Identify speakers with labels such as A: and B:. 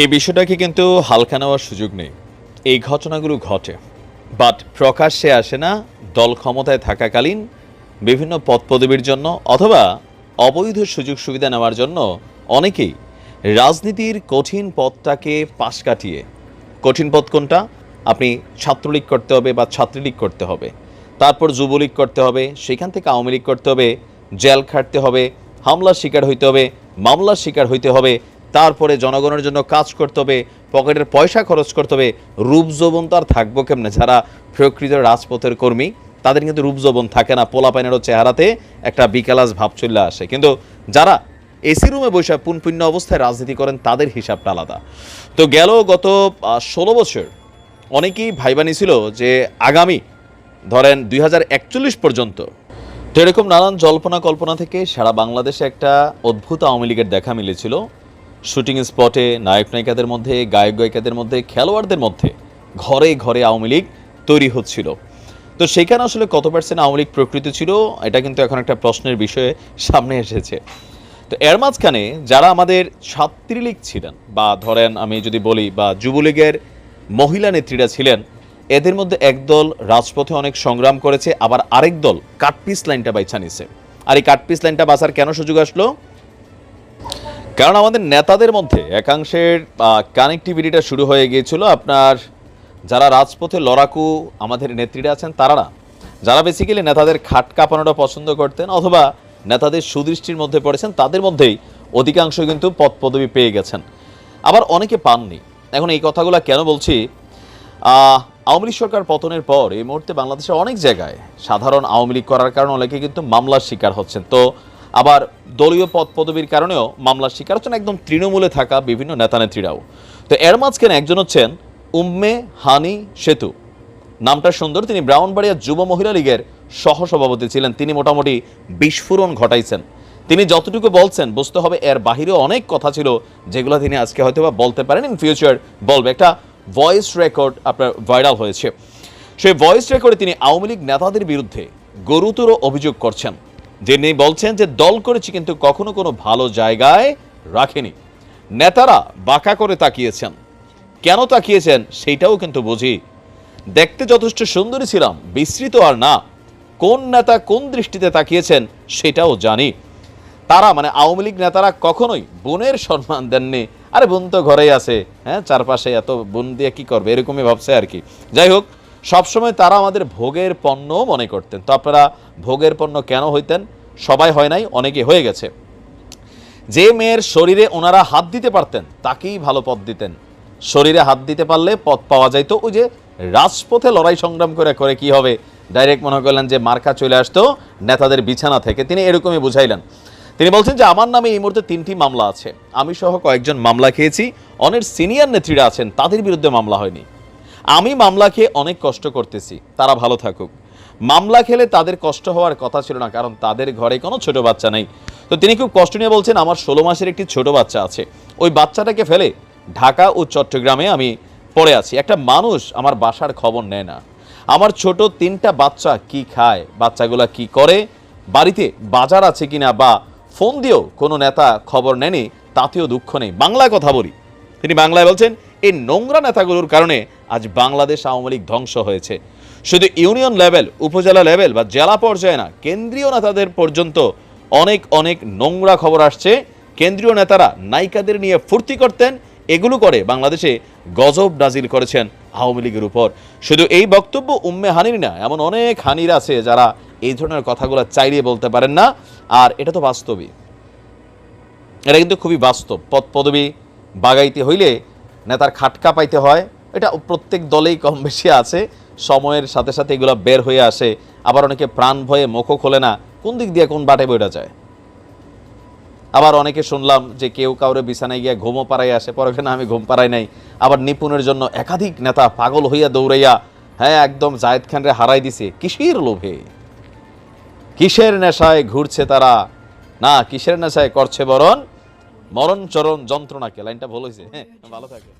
A: এই বিষয়টাকে কিন্তু হালকা নেওয়ার সুযোগ নেই। এই ঘটনাগুলো ঘটে। বাট প্রকাশ্যে আসে না, দল ক্ষমতায় থাকাকালীন বিভিন্ন পদ পদবীর জন্য অথবা অবৈধ সুযোগ সুবিধা নেওয়ার জন্য অনেকেই রাজনীতির কঠিন পথটাকে পাশ কাটিয়ে, কঠিন পথ কোনটা? আপনি ছাত্রলীগ করতে হবে বা ছাত্রলীগ করতে হবে। তারপর যুবলীগ করতে হবে, সেখান থেকে আওয়ামী লীগ করতে হবে, জেল খাটতে হবে, হামলার শিকার হইতে হবে, মামলার শিকার হইতে হবে তারপরে জনগণের জন্য কাজ করতে হবে, পকেটের পয়সা খরচ করতে হবে, রূপ যৌবন তো আর থাকব কেমনে? যারা প্রকৃত রাজপথের কর্মী, তাদের কিন্তু রূপ যৌবন থাকে না, পোলাপাইনেরও চেহারাতে একটা বিকালাস ভাব চলে আসে। কিন্তু যারা এসি রুমে বসে পুনপুণ্য অবস্থায় রাজনীতি করেন, তাদের হিসাবটা আলাদা। তো গেল গত ষোলো বছর, অনেকেই ভাইবানি ছিল যে আগামী, ধরেন দুই হাজার একচল্লিশ পর্যন্ত, তো এরকম নানান জল্পনা কল্পনা থেকে সারা বাংলাদেশে একটা অদ্ভুত আওয়ামী লীগের দেখা মিলেছিল। শুটিং স্পটে নায়ক নায়িকাদের মধ্যে, গায়ক গায়িকাদের মধ্যে, খেলোয়াড়দের মধ্যে ঘরে ঘরে আওয়ামী লীগ তৈরি হচ্ছিল। তো সেখানে আসলে কত পার্সেন্ট আওয়ামী লীগ প্রকৃতি ছিল, এটা কিন্তু এখন একটা প্রশ্নের বিষয়ে সামনে এসেছে। তো এর মাঝখানে যারা আমাদের ছাত্রীলীগ ছিলেন, বা ধরেন আমি যদি বলি, বা যুবলীগের মহিলা নেত্রীরা ছিলেন, এদের মধ্যে একদল রাজপথে অনেক সংগ্রাম করেছে, আবার আরেক দল কাটপিস লাইনটা বাইছা নিছে। আর এই কাটপিস লাইনটা বাঁচার কেন সুযোগ আসলো? কারণ আমাদের নেতাদের মধ্যে একাংশের কানেক্টিভিটিটা শুরু হয়ে গিয়েছিল। আপনার যারা রাজপথে লড়াকু আমাদের নেত্রীরা আছেন, তারা না। যারা বেসিক্যালি নেতাদের খাট কাঁপানোটা পছন্দ করতেন অথবা নেতাদের সুদৃষ্টির মধ্যে পড়েছেন, তাদের মধ্যেই অধিকাংশ কিন্তু পদ পদবি পেয়ে গেছেন। আবার অনেকে পাননি। এখন এই কথাগুলো কেন বলছি? আওয়ামী লীগ সরকার পতনের পর এই মুহূর্তে বাংলাদেশের অনেক জায়গায় সাধারণ আওয়ামী লীগ করার কারণে অনেকে কিন্তু মামলার শিকার হচ্ছেন। তো আবার দলীয় পদ পদবীর কারণেও মামলার শিকার হচ্ছেন একদম তৃণমূলে থাকা বিভিন্ন নেতানেত্রীরাও। তো এর মাঝখানে একজন হচ্ছেন উম্মে হানি সেতু। নামটা সুন্দর, তিনি ব্রাউনবাড়িয়া যুব মহিলা লীগের সহসভাপতি ছিলেন। তিনি মোটামুটি বিস্ফোরণ ঘটাইছেন। তিনি যতটুকু বলছেন, বুঝতে হবে এর বাহিরেও অনেক কথা ছিল যেগুলো তিনি আজকে হয়তো বা বলতে পারেন। ইন ফিউচার বলবে। একটা ভয়েস রেকর্ড আপনার ভাইরাল হয়েছে। সেই ভয়েস রেকর্ডে তিনি আওয়ামী লীগ নেতাদের বিরুদ্ধে গুরুতর অভিযোগ করছেন। যিনি বলছেন যে দল করেছি কিন্তু কখনো কোনো ভালো জায়গায় রাখেনি। নেতারা বাঁকা করে তাকিয়েছেন। কেন তাকিয়েছেন সেইটাও কিন্তু বুঝি। দেখতে যথেষ্ট সুন্দরী ছিলাম, বিস্তৃত আর না। কোন নেতা কোন দৃষ্টিতে তাকিয়েছেন সেটাও জানি। তারা মানে আওয়ামী লীগ নেতারা কখনোই বোনের সম্মান দেননি। আরে বোন তো ঘরেই আছে হ্যাঁ চারপাশে এত বোন দিয়ে কি করবে, এরকমই ভাবছে আর কি। যাই হোক সবসময় তারা আমাদের ভোগের পণ্য মনে করতেন। তো আপনারা ভোগের পণ্য কেন হইতেন? সবাই হয় নাই, অনেকে হয়ে গেছে। যে মেয়ের শরীরে ওনারা হাত দিতে পারতেন, তাকেই ভালো পথ দিতেন। শরীরে হাত দিতে পারলে পথ পাওয়া যাইতো। ওই যে রাজপথে লড়াই সংগ্রাম করে করে কি হবে? ডাইরেক্ট মনে করলেন যে মার্কা চলে আসতো, নেতাদের বিছানা থেকে। তিনি এরকমই বুঝাইলেন। তিনি বলছেন যে, আমার নামে এই মুহূর্তে তিনটি মামলা আছে। আমি সহ কয়েকজন মামলা খেয়েছি। অনেক সিনিয়র নেত্রীরা আছেন, তাদের বিরুদ্ধে মামলা হয়নি। আমি মামলা খেয়ে অনেক কষ্ট করতেছি, তারা ভালো থাকুক। মামলা খেলে তাদের কষ্ট হওয়ার কথা ছিল না, কারণ তাদের ঘরে কোনো ছোট বাচ্চা নেই। তো তিনি খুব কষ্ট নিয়ে বলছেন, আমার ষোলো মাসের একটি ছোট বাচ্চা আছে। ওই বাচ্চাটাকে ফেলে ঢাকা ও চট্টগ্রামে আমি পড়ে আছি। একটা মানুষ আমার বাসার খবর নেয় না। আমার ছোট তিনটা বাচ্চা কি খায়, বাচ্চাগুলা কি করে, বাড়িতে বাজার আছে কিনা বা ফোন দিয়েও কোনো নেতা খবর নেয়নি, তাতেও দুঃখ নেই। বাংলায় কথা বলি। তিনি বাংলায় বলছেন এই নোংরা নেতাগুলোর কারণে আজ বাংলাদেশ আওয়ামী লীগ ধ্বংস হয়েছে। শুধু ইউনিয়ন লেভেল, উপজেলা লেভেল বা জেলা পর্যায়ে না, কেন্দ্রীয় নেতাদের পর্যন্ত অনেক অনেক নোংরা খবর আসছে। কেন্দ্রীয় নেতারা নায়িকাদের নিয়ে ফুর্তি করতেন, এগুলো করে বাংলাদেশে গজব নাজিল করেছেন আওয়ামী লীগের উপর। শুধু এই বক্তব্য উম্মে হানির না এমন অনেক হানির আছে যারা এই ধরনের কথাগুলো চাইলে বলতে পারেন না। আর এটা তো বাস্তবই। এটা কিন্তু খুবই বাস্তব। পদ পদবি বাগাইতে হইলে নেতার খাটকা পাইতে হয়, এটা প্রত্যেক দলেই কম বেশি আছে, সময়ের সাথে সাথে এগুলো বের হয়ে আসে, আবার অনেকে প্রাণ ভয়ে মুখও খোলে না, কোন দিক দিয়ে কোন বাটে বইটা যায়? আবার অনেকে শুনলাম যে কেউ কাউরে বিছানায় গিয়ে ঘুমও পাড়াই আসে পরে না আমি ঘুম পাড়াই নাই, আবার নিপুণের জন্য একাধিক নেতা পাগল হইয়া দৌড়াইয়া হ্যাঁ একদম জায়েদ খানরে হারাই দিছে, কিসের লোভে? কিসের নেশায় ঘুরছে তারা? না, কিসের নেশায় করছে বরণ মরণ চরণ যন্ত্রণাকে লাইনটা ভুল হয়েছে হ্যাঁ ভালো থাকে।